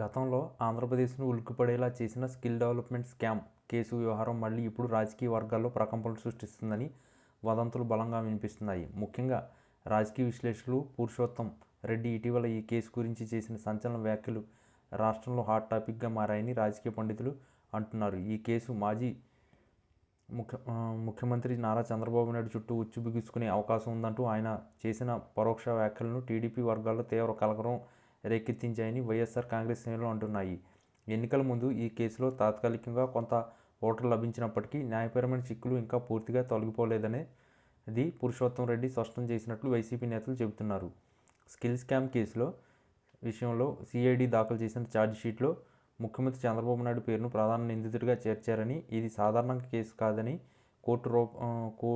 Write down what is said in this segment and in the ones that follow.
గతంలో ఆంధ్రప్రదేశ్ను ఉలిక్కిపడేలా చేసిన స్కిల్ డెవలప్మెంట్ స్కామ్ కేసు వ్యవహారం మళ్ళీ ఇప్పుడు రాజకీయ వర్గాల్లో ప్రకంపనలు సృష్టిస్తుందని వదంతులు బలంగా వినిపిస్తున్నాయి. ముఖ్యంగా రాజకీయ విశ్లేషకులు పురుషోత్తం రెడ్డి ఇటీవల ఈ కేసు గురించి చేసిన సంచలన వ్యాఖ్యలు రాష్ట్రంలో హాట్ టాపిక్గా మారాయని రాజకీయ పండితులు అంటున్నారు. ఈ కేసు మాజీ ముఖ్య ముఖ్యమంత్రి నారా చంద్రబాబు నాయుడు చుట్టూ ఉచ్చు బిగుసుకునే అవకాశం ఉందంటూ ఆయన చేసిన పరోక్ష వ్యాఖ్యలను టీడీపీ వర్గాల్లో తీవ్ర కలకరం రేకెత్తించాయని వైఎస్ఆర్ కాంగ్రెస్ శ్రేణులు అంటున్నాయి. ఎన్నికల ముందు ఈ కేసులో తాత్కాలికంగా కొంత ఓటర్లు లభించినప్పటికీ న్యాయపరమైన చిక్కులు ఇంకా పూర్తిగా తొలగిపోలేదనే ఇది పురుషోత్తం రెడ్డి స్పష్టం చేసినట్లు వైసీపీ నేతలు చెబుతున్నారు. స్కిల్ స్కామ్ కేసులో విషయంలో సిఐడి దాఖలు చేసిన ఛార్జ్షీట్లో ముఖ్యమంత్రి చంద్రబాబు నాయుడు పేరును ప్రధాన నిందితుడిగా చేర్చారని ఇది సాధారణ కేసు కాదని కోర్టు రూ కో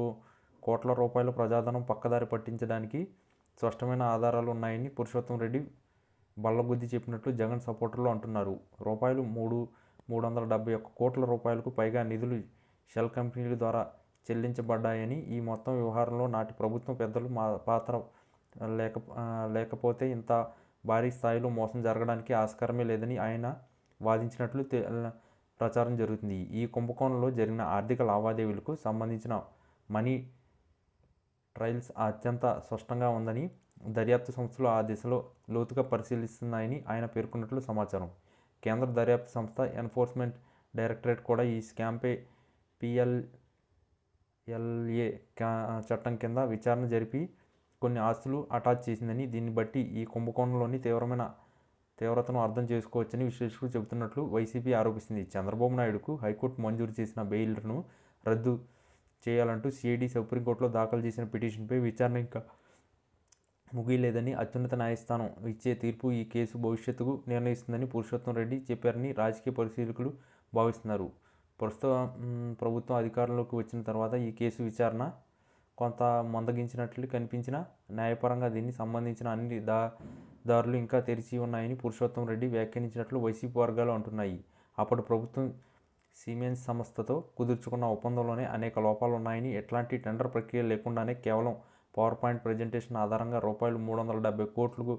కోట్ల రూపాయల ప్రజాధనం పక్కదారి పట్టించడానికి స్పష్టమైన ఆధారాలు ఉన్నాయని పురుషోత్తం రెడ్డి బల్లగుద్ది చెప్పినట్లు జగన్ సపోర్టర్లు అంటున్నారు. రూపాయలు మూడు మూడు వందల డెబ్బై ఒక్క కోట్ల రూపాయలకు పైగా నిధులు షెల్ కంపెనీల ద్వారా చెల్లించబడ్డాయని ఈ మొత్తం వ్యవహారంలో నాటి ప్రభుత్వం పెద్దలు మా పాత్ర లేక లేకపోతే ఇంత భారీ స్థాయిలో మోసం జరగడానికి ఆస్కారమే లేదని ఆయన వాదించినట్లు తె- ప్రచారం జరుగుతుంది. ఈ కుంభకోణంలో జరిగిన ఆర్థిక లావాదేవీలకు సంబంధించిన మనీ ట్రయల్స్ అత్యంత స్పష్టంగా ఉందని దర్యాప్తు సంస్థలు ఆ దిశలో లోతుగా పరిశీలిస్తున్నాయని ఆయన పేర్కొన్నట్లు సమాచారం. కేంద్ర దర్యాప్తు సంస్థ ఎన్ఫోర్స్మెంట్ డైరెక్టరేట్ కూడా ఈ స్కామ్పై పిఎల్ ఎల్ఏ చట్టం కింద విచారణ జరిపి కొన్ని ఆస్తులు అటాచ్ చేసిందని దీన్ని బట్టి ఈ కుంభకోణంలోని తీవ్రమైన తీవ్రతను అర్థం చేసుకోవచ్చని విశ్లేషకులు చెబుతున్నట్లు వైసీపీ ఆరోపిస్తుంది. చంద్రబాబు నాయుడుకు హైకోర్టు మంజూరు చేసిన బెయిల్ను రద్దు చేయాలంటూ సిఐడి సుప్రీంకోర్టులో దాఖలు చేసిన పిటిషన్పై విచారణ ఇంకా ముగియలేదని అత్యున్నత న్యాయస్థానం ఇచ్చే తీర్పు ఈ కేసు భవిష్యత్తుకు నిర్ణయిస్తుందని పురుషోత్తం రెడ్డి చెప్పారని రాజకీయ పరిశీలకులు భావిస్తున్నారు. ప్రస్తుత ప్రభుత్వం అధికారంలోకి వచ్చిన తర్వాత ఈ కేసు విచారణ కొంత మందగించినట్లు కనిపించిన న్యాయపరంగా దీనికి సంబంధించిన అన్ని దా దారులు ఇంకా తెరిచి ఉన్నాయని పురుషోత్తం రెడ్డి వ్యాఖ్యానించినట్లు వైసీపీ వర్గాలు అంటున్నాయి. అప్పటి ప్రభుత్వం సిమెన్స్ సంస్థతో కుదుర్చుకున్న ఒప్పందంలోనే అనేక లోపాలు ఉన్నాయని ఎట్లాంటి టెండర్ ప్రక్రియ లేకుండానే కేవలం పవర్ పాయింట్ ప్రజెంటేషన్ ఆధారంగా రూపాయలు మూడు వందల డెబ్బై కోట్లకు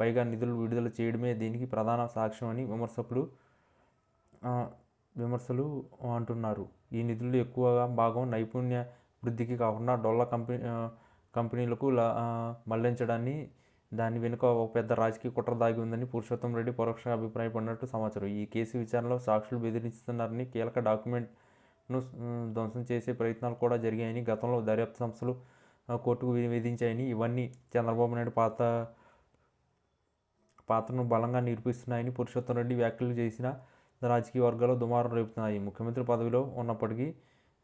పైగా నిధులు విడుదల చేయడమే దీనికి ప్రధాన సాక్ష్యం అని విమర్శకులు విమర్శలు అంటున్నారు. ఈ నిధులు ఎక్కువగా భాగం నైపుణ్య వృద్ధికి కాకుండా డొల్ల కంపెనీ కంపెనీలకు లా- మళ్ళించడాన్ని దాని వెనుక ఒక పెద్ద రాజకీయ కుట్ర దాగి ఉందని పురుషోత్తం రెడ్డి పరోక్షంగా అభిప్రాయపడినట్టు సమాచారం. ఈ కేసు విచారణలో సాక్షులు బెదిరిస్తున్నారని కీలక డాక్యుమెంట్ను ధ్వంసం చేసే ప్రయత్నాలు కూడా జరిగాయని గతంలో దర్యాప్తు సంస్థలు కోర్టుకు విధించాయని ఇవన్నీ చంద్రబాబు నాయుడు పాత పాత్రను బలంగా నిరూపిస్తున్నాయని పురుషోత్తం రెడ్డి వ్యాఖ్యలు చేసిన రాజకీయ వర్గాల్లో దుమారం రేపుతున్నాయి. ముఖ్యమంత్రి పదవిలో ఉన్నప్పటికీ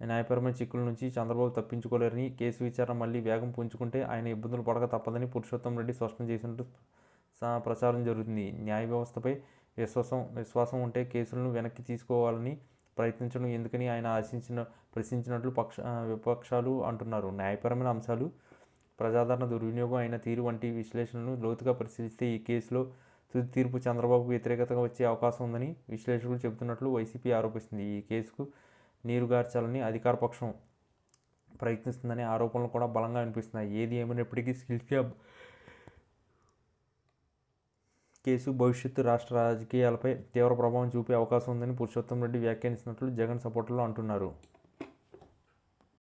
న్యాయపరమైన చిక్కుల నుంచి చంద్రబాబు తప్పించుకోలేరని కేసు విచారణ మళ్ళీ వేగం పుంజుకుంటే ఆయన ఇబ్బందులు పడక తప్పదని పురుషోత్తం రెడ్డి స్పష్టం చేసినట్టు సా- ప్రచారం జరుగుతుంది. న్యాయ వ్యవస్థపై విశ్వాసం విశ్వాసం ఉంటే కేసులను వెనక్కి తీసుకోవాలని ప్రయత్నించడం ఎందుకని ఆయన ఆశించిన ప్రశ్నించినట్లు పక్ష విపక్షాలు అంటున్నారు. న్యాయపరమైన అంశాలు ప్రజాదరణ దుర్వినియోగం అయిన తీరు వంటి విశ్లేషణను లోతుగా పరిశీలిస్తే ఈ కేసులో తుది తీర్పు చంద్రబాబుకు వ్యతిరేకతగా వచ్చే అవకాశం ఉందని విశ్లేషకులు చెబుతున్నట్లు వైసీపీ ఆరోపిస్తుంది. ఈ కేసుకు నీరుగార్చాలని అధికార పక్షం ప్రయత్నిస్తుందనే ఆరోపణలు కూడా బలంగా అనిపిస్తున్నాయి ఏది ఏమైనప్పటికీ స్కిల్స్ క్యాబ్ కేసు భవిష్యత్తు రాష్ట్ర రాజకీయాలపై తీవ్ర ప్రభావం చూపే అవకాశం ఉందని పురుషోత్తం రెడ్డి వ్యాఖ్యానించినట్లు జగన్ సపోర్టర్లు అంటున్నారు.